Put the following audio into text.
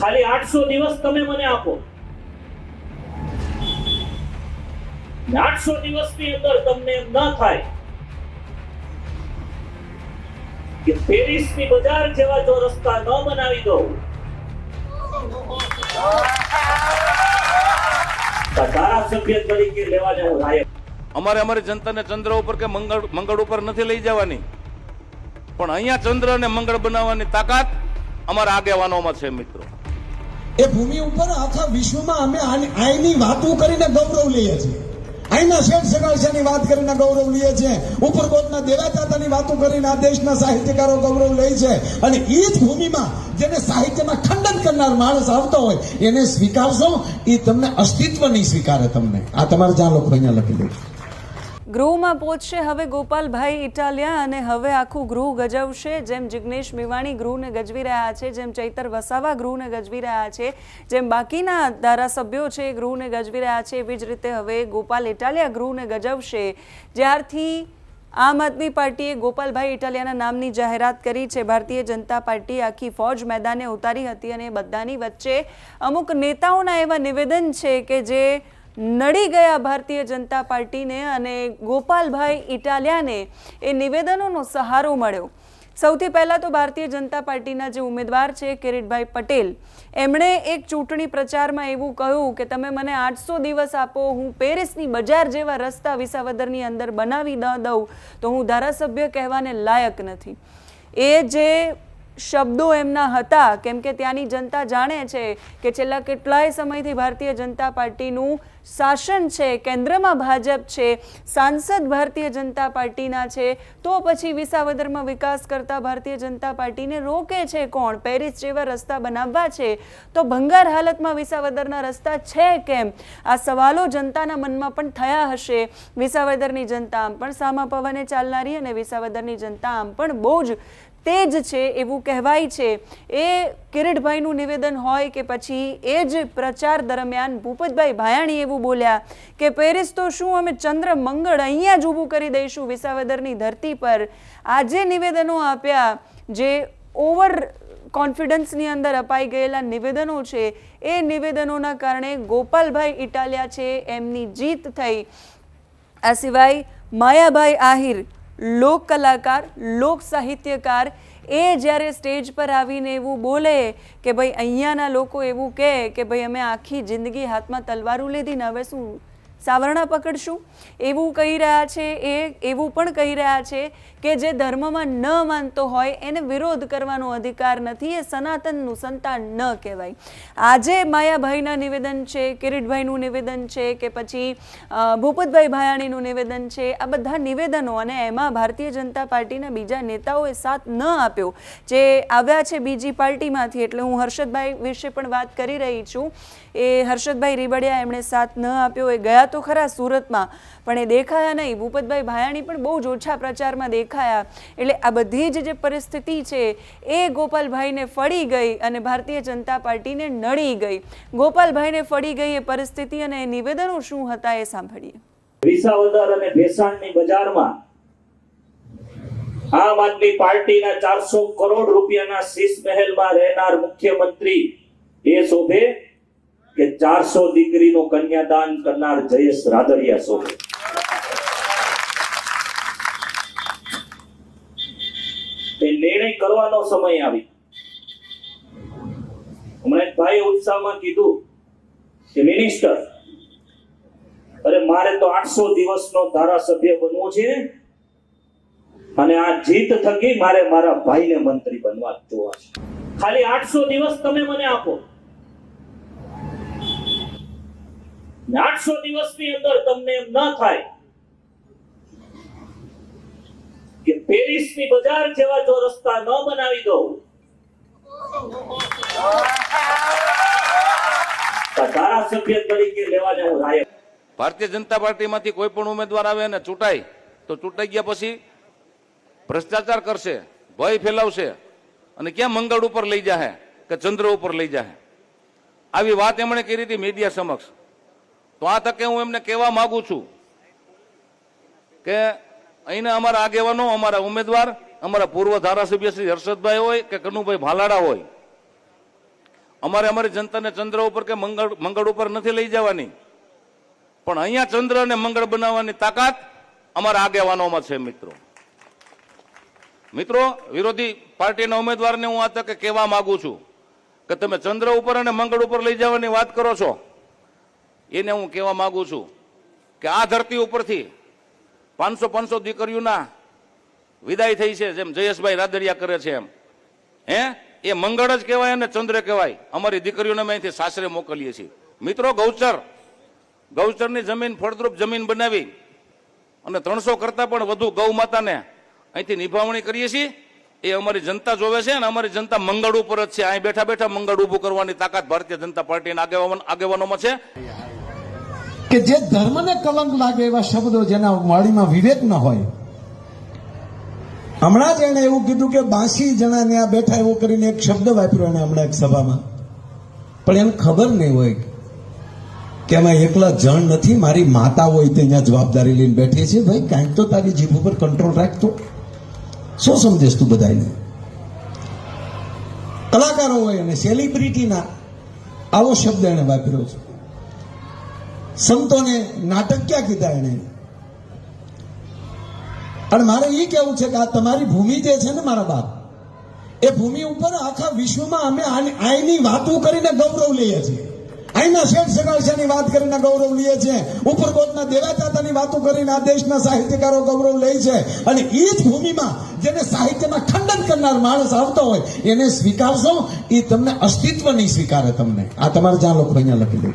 ખાલી આઠસો દિવસ તમે મને આપો. આઠસો દિવસની અંદર તમને એમ ન થાય કે પેરિસની બજાર જેવા જો રસ્તા ન બનાવી દઉં. ધારાસભ્ય તરીકે લેવા જવું લાયક. અમારે અમારી જનતાને ચંદ્ર ઉપર કે મંગળ મંગળ ઉપર નથી લઈ જવાની. પણ અહીંયા ચંદ્ર અને મંગળ બનાવવાની તાકાત અમારા આગેવાનોમાં છે, મિત્રો. એ ભૂમિ ઉપર આખા વિશ્વમાં અમે આઈની વાતો કરીને ગૌરવ લઈએ છીએ. આઈના શેઠ સગાડશાની વાત કરીને ગૌરવ લઈએ છીએ. ઉપરકોટના દેવાદાતાની વાતો કરીને આ દેશના સાહિત્યકારો ગૌરવ લે છે. અને એ જ ભૂમિમાં જેને સાહિત્યમાં ખંડન કરનાર માણસ આવતો હોય, એને સ્વીકારશો એ તમને અસ્તિત્વ નહીં સ્વીકારે તમને. આ તમારે જ્યાં લોકો અહીંયા લખી દે ગૃહમાં પહોંચશે. હવે ગોપાલભાઈ ઇટાલિયા અને હવે આખું ગૃહ ગજવશે. જેમ જિગ્નેશ મેવાણી ગૃહને ગજવી રહ્યા છે, જેમ ચૈતર વસાવા ગૃહને ગજવી રહ્યા છે, જેમ બાકીના ધારાસભ્યો છે એ ગૃહને ગજવી રહ્યા છે, એવી જ રીતે હવે ગોપાલ ઇટાલિયા ગૃહને ગજવશે. જ્યારથી આમ આદમી પાર્ટીએ ગોપાલભાઈ ઇટાલિયાના નામની જાહેરાત કરી છે. ભારતીય જનતા પાર્ટી આખી ફોજ મેદાને ઉતારી હતી અને બધાની વચ્ચે અમુક નેતાઓના એવા નિવેદન છે કે જે નડી ગયા ભારતીય જનતા પાર્ટીને અને ગોપાલભાઈ ઇટાલિયાને એ નિવેદનોનો સહારો મળ્યો. સૌથી પહેલાં તો ભારતીય જનતા પાર્ટીના જે ઉમેદવાર છે, કિરીટભાઈ પટેલ, એમણે એક ચૂંટણી પ્રચારમાં એવું કહ્યું કે, તમે મને આઠસો દિવસ આપો, હું પેરિસની બજાર જેવા રસ્તા વિસાવદરની અંદર બનાવી ન દઉં, તો હું ધારાસભ્ય કહેવાને લાયક નથી. એ જે શબ્દો એમના હતા, કેમ કે ત્યાંની જનતા જાણે છે કે છેલ્લા કેટલાય સમયથી ભારતીય જનતા પાર્ટીનું શાસન છે, કેન્દ્રમાં ભાજપ છે, સાંસદ ભારતીય જનતા પાર્ટીના છે, તો પછી વિસાવદરમાં વિકાસ કરતા ભારતીય જનતા પાર્ટીને રોકે છે કોણ? પેરિસ જેવા રસ્તા બનાવવા છે? તો ભંગાર હાલતમાં વિસાવદરના રસ્તા છે કેમ? આ સવાલો જનતાના મનમાં પણ થયા હશે. વિસાવદરની જનતા આમ પણ સામા પવને ચાલનારી અને વિસાવદરની જનતા આમ પણ બહુ જ તેજ છે એવું કહેવાય છે. એ કિરીટભાઈનું નિવેદન હોય કે પછી એ જ પ્રચાર દરમિયાન ભૂપતભાઈ ભાયાણી એવું બોલ્યા કે પેરિસ તો શું અમે ચંદ્ર મંગળ અહીંયા જ ઊભું કરી દઈશું વિસાવદરની ધરતી પર. આજે નિવેદનો આપ્યા જે ઓવર કોન્ફિડન્સની અંદર અપાઈ ગયેલા નિવેદનો છે. એ નિવેદનોના કારણે ગોપાલભાઈ ઇટાલિયા છે, એમની જીત થઈ. આ સિવાય માયાભાઈ આહિર લોક કલાકાર, લોક સાહિત્યકાર, એ જ્યારે સ્ટેજ પર આવીને એવું બોલે કે ભાઈ અહીંયાના લોકો એવું કહે કે ભાઈ અમે આખી જિંદગી હાથમાં તલવારું લીધી ને હવે શું સાવરણા પકડશું. એવું કહી રહ્યા છે એ, એવું પણ કહી રહ્યા છે કે જે ધર્મમાં ન માનતો હોય એને વિરોધ કરવાનો અધિકાર નથી, એ સનાતનનું સંતાન ન કહેવાય. આજે માયાભાઈના નિવેદન છે, કિરીટભાઈનું નિવેદન છે કે પછી ભૂપતભાઈ ભાયાણીનું નિવેદન છે, આ બધા નિવેદનો અને એમાં ભારતીય જનતા પાર્ટીના બીજા નેતાઓએ સાથ ન આપ્યો. જે આવ્યા છે બીજી પાર્ટીમાંથી, એટલે હું હર્ષદભાઈ વિશે પણ વાત કરી રહી છું. એ હર્ષદભાઈ રીબડિયા એમણે સાથ ન આપ્યો, એ ગયા તો ખરા સુરતમાં, પણ એ દેખાયા નહીં. ભૂપતભાઈ ભાયાણી પણ બહુ જ ઓછા પ્રચારમાં દેખાયા. એટલે આ બધી જ જે પરિસ્થિતિ છે, એ ગોપાલભાઈને ફળી ગઈ અને ભારતીય જનતા પાર્ટીને નડી ગઈ. ગોપાલભાઈને ફળી ગઈ એ પરિસ્થિતિ અને એ નિવેદનો શું હતા એ સાંભળીએ. વિસાવદર અને ભેસાણની બજારમાં આમ આદમી પાર્ટીના ચારસો કરોડ રૂપિયાના શીશ મહેલમાં રહેનાર મુખ્યમંત્રી એ શોભે કે ચારસો દીકરીનું કન્યાદાન કરનાર જયેશ રાદરિયા શોભે એ નિર્ણય કરવાનો સમય આવી. હમણાં ભાઈ ઉત્સાહમાં કીધું કે, મિનિસ્ટર, અરે મારે તો આઠસો દિવસનો ધારાસભ્ય બનવું છે અને આ જીત થકી મારે મારા ભાઈને મંત્રી બનવા જોવા છે. ખાલી આઠસો દિવસ તમે મને આપો. આઠસો દિવસની અંદર તમને એમ ન થાય કે પેરિસની બજાર જેવા જો રસ્તા ન બનાવી દો ધારાસભ્ય તરીકે લેવા જવું લાયક ભારતીય જનતા પાર્ટીમાંથી કોઈ પણ ઉમેદવાર આવે અને ચૂંટાય, તો ચૂંટાઈ ગયા પછી ભ્રષ્ટાચાર કરશે, ભય ફેલાવશે અને ક્યાં મંગળ ઉપર લઈ જાહે કે ચંદ્ર ઉપર લઈ જાહે? આવી વાત એમણે કરી હતી મીડિયા સમક્ષ. તો આ તકે હું એમને કહેવા માંગુ છું કે અહીંના અમારા આગેવાનો, અમારા ઉમેદવાર, અમારા પૂર્વ ધારાસભ્ય શ્રી હર્ષદભાઈ હોય કે કનુભાઈ ભાલાડા હોય, અમારે અમારી જનતાને ચંદ્ર ઉપર કે મંગળ મંગળ ઉપર નથી લઈ જવાની. પણ અહીંયા ચંદ્ર અને મંગળ બનાવવાની તાકાત અમારા આગેવાનોમાં છે, મિત્રો. મિત્રો, વિરોધી પાર્ટીના ઉમેદવારને હું આ તકે કહેવા માંગુ છું કે તમે ચંદ્ર ઉપર અને મંગળ ઉપર લઈ જવાની વાત કરો છો. એને હું કહેવા માગું છું કે આ ધરતી ઉપરથી પાંચસો પાંચસો દીકરીઓના વિદાય થઈ છે, જેમ જયેશભાઈ રાદડિયા કરે છે એમ. હે? એ મંગળ જ કહેવાય અને ચંદ્ર કહેવાય. અમારી દીકરીઓને અમે અહીંથી સાસરે મોકલીએ છીએ. મિત્રો, ગૌચર. ગૌચરની જમીન ફળદ્રુપ જમીન બનાવી અને ત્રણસો કરતા પણ વધુ ગૌ માતાને અહીંથી નિભાવણી કરીએ છીએ. એ અમારી જનતા જોવે છે અને અમારી જનતા મંગળ ઉપર જ છે. અહીં બેઠા બેઠા મંગળ ઊભું કરવાની તાકાત ભારતીય જનતા પાર્ટીના આગેવાન આગેવાનોમાં છે. કે જે ધર્મને કલંક લાગે એવા શબ્દો જેના વાણીમાં વિવેક ન હોય. હમણાં જ એણે એવું કીધું કે બાસી જણા ત્યાં બેઠા એવું કરીને એક શબ્દ વાપર્યો એને હમણાં એક સભામાં. પણ એને ખબર નહીં હોય કે એમાં એકલા જણ નથી, મારી માતા હોય તે અહીંયા જવાબદારી લઈને બેઠી છે. ભાઈ, કાંઈક તો તારી જીભ ઉપર કંટ્રોલ રાખતો શું સમજેશ તું બધાને કલાકારો હોય અને સેલિબ્રિટીના આવો શબ્દ એને વાપર્યો છે. સંતોને નાટક ક્યાં કીધા એને? અને મારે એ કેવું છે કે આ તમારી ભૂમિ જે છે ને મારા બાપ, એ ભૂમિ ઉપર આખા વિશ્વમાં અમે આની- વાતો કરીને ગૌરવ લઈએ છીએ. અહીંના શેઠ સગાળસાની વાત કરીને ગૌરવ લઈએ છીએ. ઉપરકોટના દેવાચાતાની વાતો કરીને આ દેશના સાહિત્યકારો ગૌરવ લે છે. અને એ જ ભૂમિમાં જેને સાહિત્યમાં ખંડન કરનાર માણસ આવતો હોય, એને સ્વીકારશો એ તમને અસ્તિત્વ નહીં સ્વીકારે તમને. આ તમારે જ્યાં લોકો અહીંયા લખી દઉં